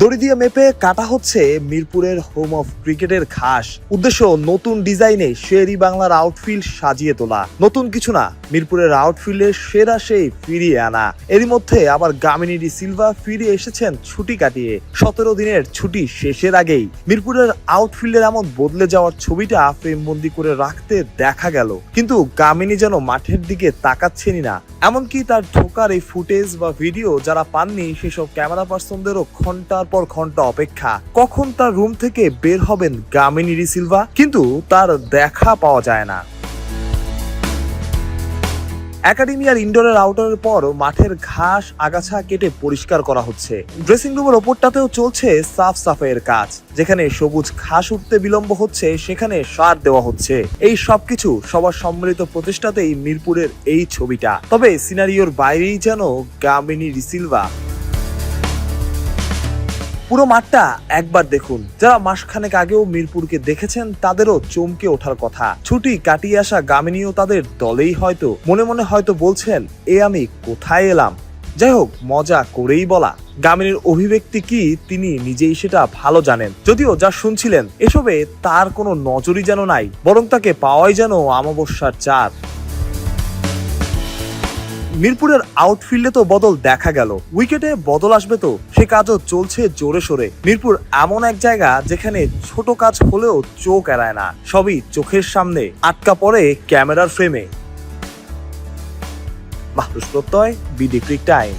দড়ি দিয়ে মেপে কাটা হচ্ছে মিরপুরের হোম অফ ক্রিকেটের ঘাস। উদ্দেশ্য, নতুন ডিজাইনে শেরি বাংলার আউটফিল্ড সাজিয়ে তোলা। নতুন কিছু না, মিরপুরের আউটফিল্ডের সেরা সেই ফিরিয়ে আনা। এরই মধ্যে আবার গামিনী ডি সিলভা ফিরে এসেছেন ছুটি কাটিয়ে। সতেরো দিনের ছুটি শেষের আগেই মিরপুরের আউটফিল্ডের এমন বদলে যাওয়ার ছবিটা ফ্রেমবন্দি করে রাখতে দেখা গেল। কিন্তু গামিনী যেন মাঠের দিকে তাকাচ্ছেনই না। এমনকি তার ঢোকার এই ফুটেজ বা ভিডিও যারা পাননি, সেসব ক্যামেরা পার্সনদেরও ঘণ্টার পর ঘণ্টা অপেক্ষা। কখন তার রুম থেকে বের হবেন গামিনী ডি সিলভা? কিন্তু তার দেখা পাওয়া যায় না। একাডেমি আর ইনডোরের আউটারের পর মাঠের ঘাস, আগাছা কেটে পরিষ্কার করা হচ্ছে। ড্রেসিং রুমের ওপরটাতেও চলছে সাফ সাফাইয়ের কাজ। যেখানে সবুজ ঘাস উঠতে বিলম্ব হচ্ছে, সেখানে সার দেওয়া হচ্ছে। এই সবকিছু সবার সম্মিলিত প্রচেষ্টাতেই মিরপুরের এই ছবিটা। তবে সিনারিওর বাইরেই যেন গামিনী রিসিলভা পুরো মাঠটা একবার দেখুন। যারা মাসখানেক আগেও মিরপুরকে দেখেছেন, তাদেরও চমকে ওঠার কথা। ছুটি কাটিয়ে আসা গামিনীও তাদের দলেই হয়তো। মনে মনে হয়তো বলছেন, এ আমি কোথায় এলাম? যাই হোক, মজা করেই বলা। গামিনীর অভিব্যক্তি কি, তিনি নিজেই সেটা ভালো জানেন। যদিও যা শুনছিলেন, এসবে তার কোনো নজরই যেন নাই, বরং তাকে পাওয়াই যেন আমাবস্যার চাঁদ। মিরপুরের আউটফিল্ডে তো বদল দেখা গেল। উইকেটে বদল আসবে তো, সে কাজও চলছে জোরে সোরে। মিরপুর এমন এক জায়গা যেখানে ছোট কাজ হলেও চোখ এড়ায় না। সবই চোখের সামনে, আটকা পড়ে ক্যামেরার ফ্রেমে বাহ প্রত্যয় বিডি ক্রিক টাইম।